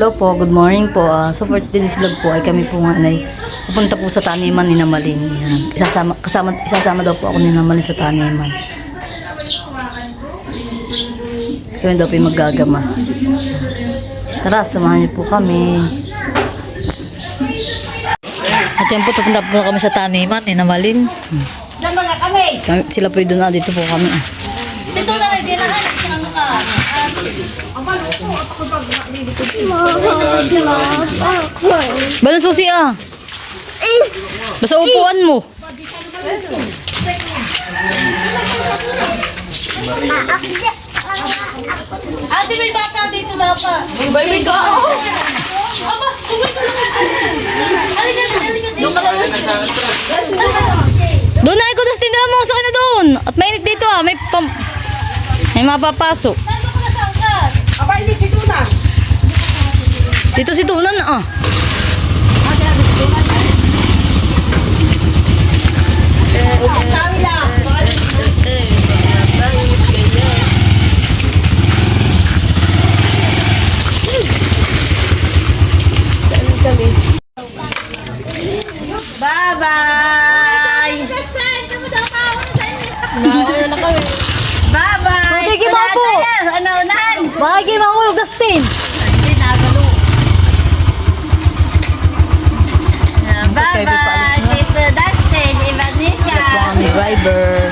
Hello po, good morning po. Ah, so for today's vlog po ay kami po nga ay pupunta po sa taniman ni Namalin. Yan. Isasama, kasama, isasama daw po ako ni Namalin sa taniman. Kami daw po yung maggagamas. Tara, samahan niyo po kami. At yan po, pupunta po kami sa taniman ni Namalin. Diyan mga kami. Sila po yung doon, ah, dito po kami. ah. Sito na rin, di na hanap siya ng ka. Balang susi ah. Basta upuan mo. Ate, may bata dito na pa. Baby, go! Aba, kumay ka lang. Halika na, halika dito. Doon na ikaw, Dustin. Dala mo sa na doon. At mainit dito ah. May pam... May mapapasok. Saan mo ka na sa angkas? Aba, hindi si Tuna. Dito si Tunan ah. Bye-bye! Nauna na kami. Bye-bye! Sige, Bapo. Ano, unahan? Bakit kayo mahulog, Dustin? Hindi, nagalo. Bye-bye! Tito Dustin, Ivanica. Ang driver.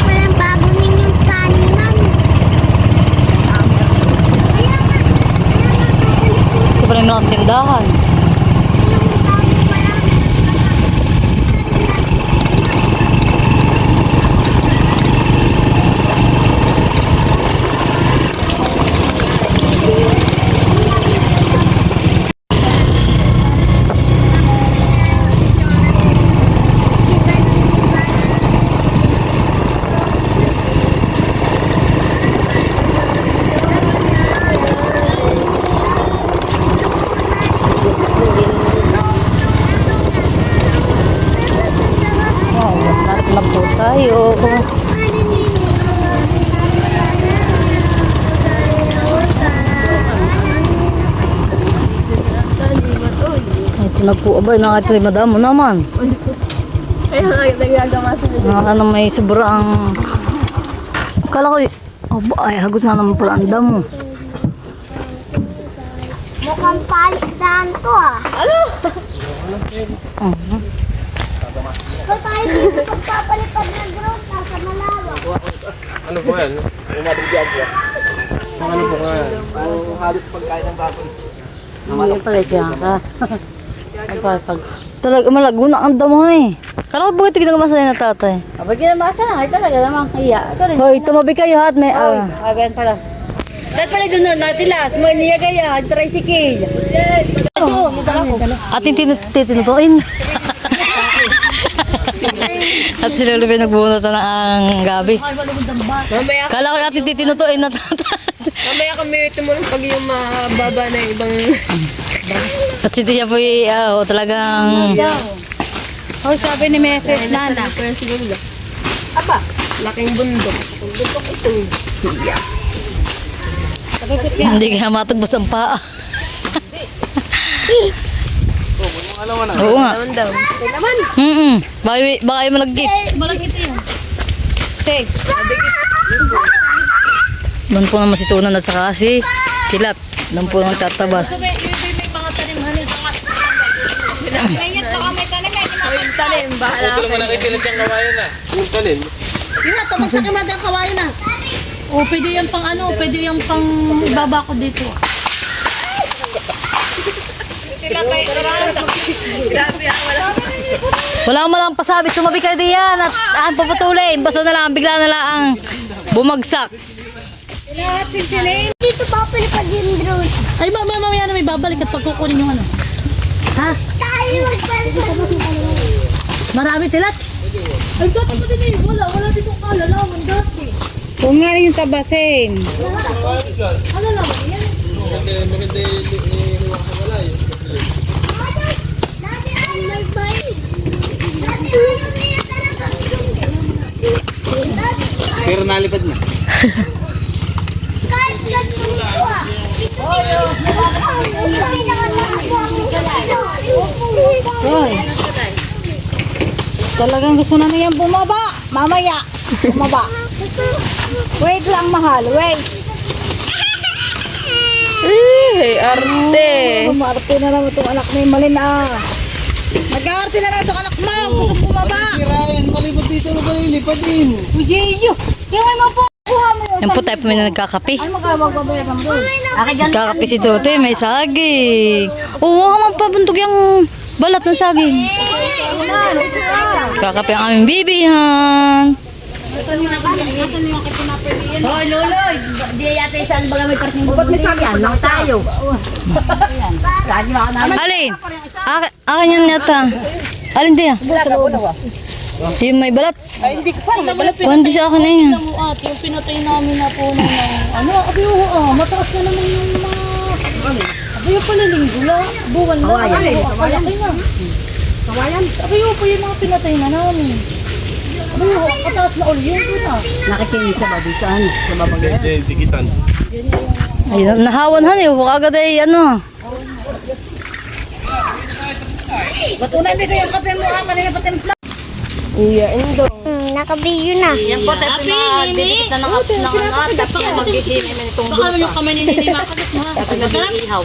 Walang bago ninyong taniman. Kaya nga, kaya nga babalik mga tindahan. yung bago pa lang. Oh, narap na po tayo. Ito na po. Abay, nakatry madam mo naman. Nakaka na may sobrang... Akala ko, aba, ay, hagot na naman pala ang damo. Mukhang palisdahan to ah. Ano? Uh-huh. Ikaw tayo dito pagpapalipad ng drone nasa Malawa. Ano po yan? Umadong diagwa. Ang ano po yan? Ang halos pagkain ng baboy. Hindi pala siya ka. Pag... Talaga, malaguna ang damo eh. Ko ba ito ginagawa sa na tatay? Abay, ginamasa na. Ay, talaga naman. Kaya. Ito rin. Hoy, tumabi kayo hat may... ah. Agan pala. Dahil pala doon natin lahat. May niya kaya. Tricycle. Ito. Ating tin- titinutuin. At sila ulit nagbunot na ang gabi. Kala ko ating titinutuin na tatay. mamaya kami tumulong pag yung mababa na yung ibang... At si Tia po oh, talagang... Oh, sabi ni Mrs. Nana. Aba, laking bundok. Bundok ito. Yeah. Hindi kaya matagbos ang paa. Oo nga. Naman daw. Naman. Mm-mm. Baka, baka yung malagkit. Malagit yun. Say. Doon po naman si Tunan at saka si Kilat. Doon po nang tatabas. O yung tanim, bahala. Ito naman nakikilit yung kawayan na. Yung tanin. Yun na, tapos sa kimadang kawain na. O, pwede yung pang ano, pwede yung pang baba ko dito. Wala mo lang pasabit, sumabi kayo diyan at aan papatuloy. Basta na lang, bigla na lang ang bumagsak. Dito papalipad yung drone. Ay, mamaya, mamaya na may babalik at pagkukunin yung ano. Ha? Marami tilat. Ay, dati pa din eh. Wala, wala dito kalalaman dati. Kung nga yung tabasin. Ano naman yan? Dati ang niya talaga. Dati Pero nalipad na. kahit ganito ito ah. Ito Kasi nakatago Hoy. Talagang gusto na niyan bumaba. Mamaya. Bumaba. Wait lang, mahal. Wait. Eh, arte. Umarte na naman itong anak ni Malin ah. Nag-aarte na naman itong anak mo. Gusto bumaba. Ryan, malipad dito na malilipad din. Uyeyo. Yung ay mo po. Kuha mo yun. Yan po tayo po may nagkakape. Ay. Nagkakape si Tote, may saging. Oo, oh, pabundog yung balat ng saging. Kakape ang aming bibihan. Hoy, Loloy. Di yata isang baga may parting bubuli yan. Lang tayo. Alin? Akin, yan yata. Alin di ah? Yung may balat. Ay, hindi ko pa. Nabalap Oh, hindi sa akin na yan. mo ate, yung pinatay namin na po na ano, abi oo, ah, mataas na naman yung mga, yung pala linggo na, buwan na, kawayan, kawayan, na. Kawayan? Abi yung po yung mga pinatay na namin. Abi yung mataas na ulit yun doon ah. Nakikinig ka ba dito, ano, sa babagay? Dikitan. Ay, nahawan han eh. Huwag agad ay ano. Ba't unay may kayong kape mo ah, kanina pa templa? Hmm, nakabidyo na. Yan po tayo Happy, na ng ng ano at dapat mag-isim nitong Baka yung kamay ni Nini makakit mo ha. Masarap. ihaw.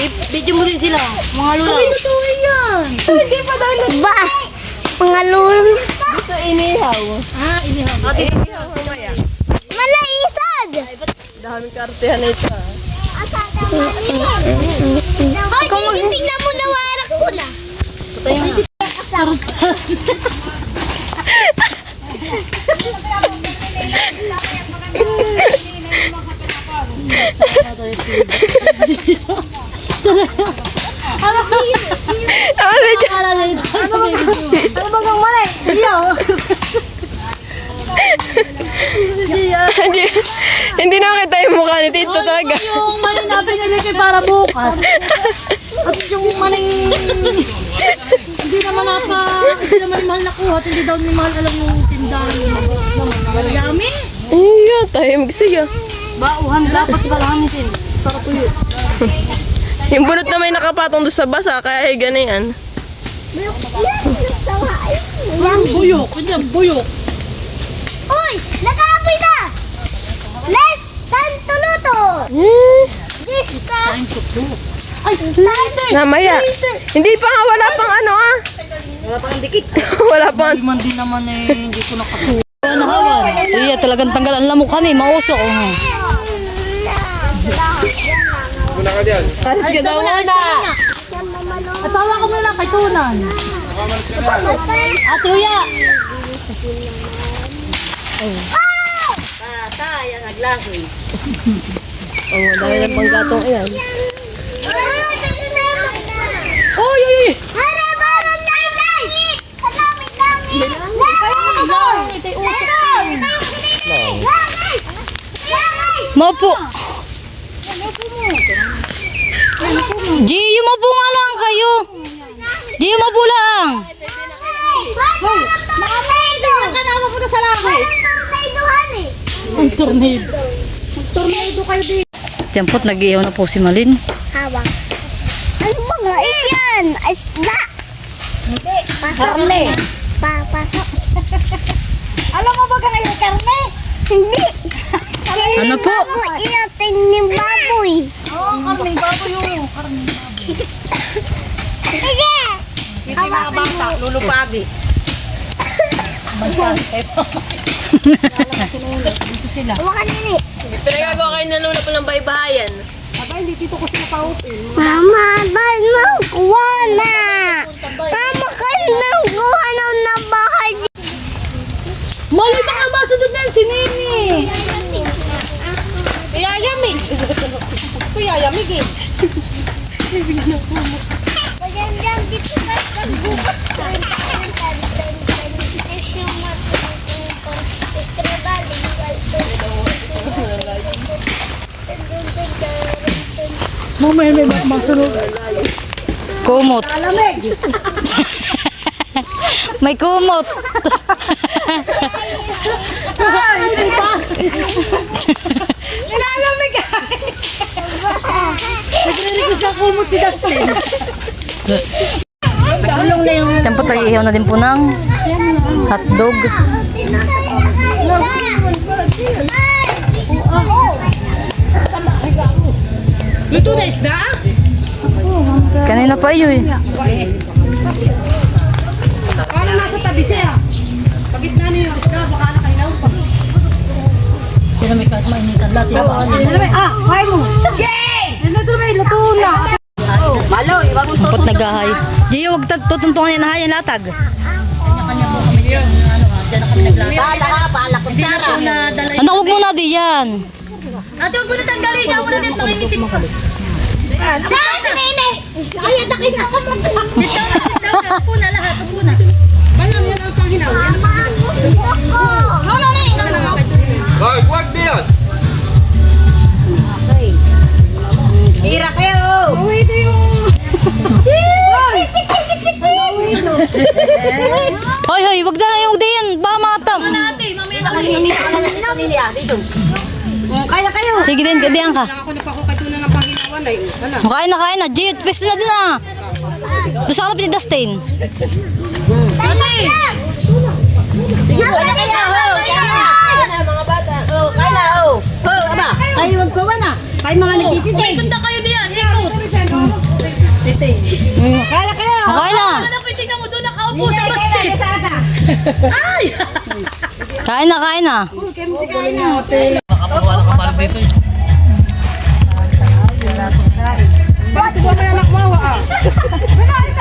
Video mo rin sila, mga lula. Ay, lutuin yan. Ba? Mga lulong. Ah, inihaw. Malaisag! Dami kartehan ito. Hoy, tinitingnan mo na warak ko na. Akala na ito. Ano ba kang mali? Iyo. hindi, hindi nakita yung mukha ni Tito talaga. Yung maning kay para bukas. At yung maning... hindi naman napa... Hindi naman mahal nakuha. at Hindi daw ni mahal alam yung tindahan naman. Yummy! Iya, tahimik siya. Bauhan dapat balahan nitin. Para tuyo. Yung bunot na may nakapatong doon sa basa, kaya higa na yan. Ang buyok. Kanya buyok. Uy! Nag-aapoy na! Less time to luto! Eh, This time Ay, lighter! namaya. Hindi pa nga, wala pang ano ah. Wala pang dikit. wala pang Hindi man din naman eh. Hindi ko nakasuha. Iya, talagang tanggal ang lamukhan eh. Mausok. Oh. Muna ka dyan. Alis ka daw na. At tawa ko muna kay Tunan. Ate Uya! Oh, dahil ng panggatong iyan. Oy, oy, oy! Lang, ito'y usok. Maupo. Gio, maupo nga lang kayo. Gio, maupo lang. Hoy! Mga tornado! Ka na mapunta sa langit! Tornadohan eh! Ang tornado. Tornado kayo din. Yan po't nag-iyaw na po si Malin. Habang. Ano mga iyan? Isda! Hindi. Karne. Papasok. Alam mo ba ka ngayon, karne? Hindi. Ano po? Baboy. Iyatin ni baboy. Oo, karning bago yung. Sige! Hindi mga bata, Lulupagi. Huwag ka nini. Pinagagawa kayo ng lula pa ng baybahayan. Mama, dahil nang kuha na. Mama, kayo nang kuha na ng bahay. Mali baka masunod na si Nini. Yayamig. Yayamig eh. Magandang dito ka sa bukas. Mamaya may masunod. Kumot. May kumot. Nilalamig ka. Nagre-request na kumot si Dustin. Diyan po tayo ihaw na din po ng hotdog. Luto na isda? Kanina pa iyo eh. Parang nasa tabi siya. Pagitna niyo yung isda, baka nakailaw pa. Sino may kahit mainitan lahat. Ah, kaya mo. Yay! Luto na, luto na. Malo, iwan mo Kapot nagahay. Di huwag tutuntungan yan na hayan latag. Bala ka, bala ko. Sara. Ano huwag muna di yan. Ate, huwag mo na tanggalin. Kaya mo na din pangingitim ko. Saan si Nene? Ay, nakin ako mag- Sit down, sit down. Upo na lahat. Upo na. Balang yan ang panginaw. Ako. Wala na yun. Hoy, wag diyan! Hira kayo. Uwi ito yung... Hoy, hoy, wag na yung di yan. Ba matam. Ate, mamaya na kayo. Kaya kayo. Sige din, kadiyan ka. Ako na pa ako katunan ng panginawan ay. Ano? Kain na, kain na. Jit, pwesto na din ah. Doon sa kalap ni Dustin. Sige po, kaya kayo. Mga bata. Oh, kaya na. Oh, oh, aba. Kayo wag ko na. Kayo mga nagtitindig. May ganda kayo diyan. Ikot. Kaya kayo. Kain na. Ano pa tingnan mo doon nakaupo sa basket? Ay! Kain na, kain na. Bakit ko may anak mawa ah?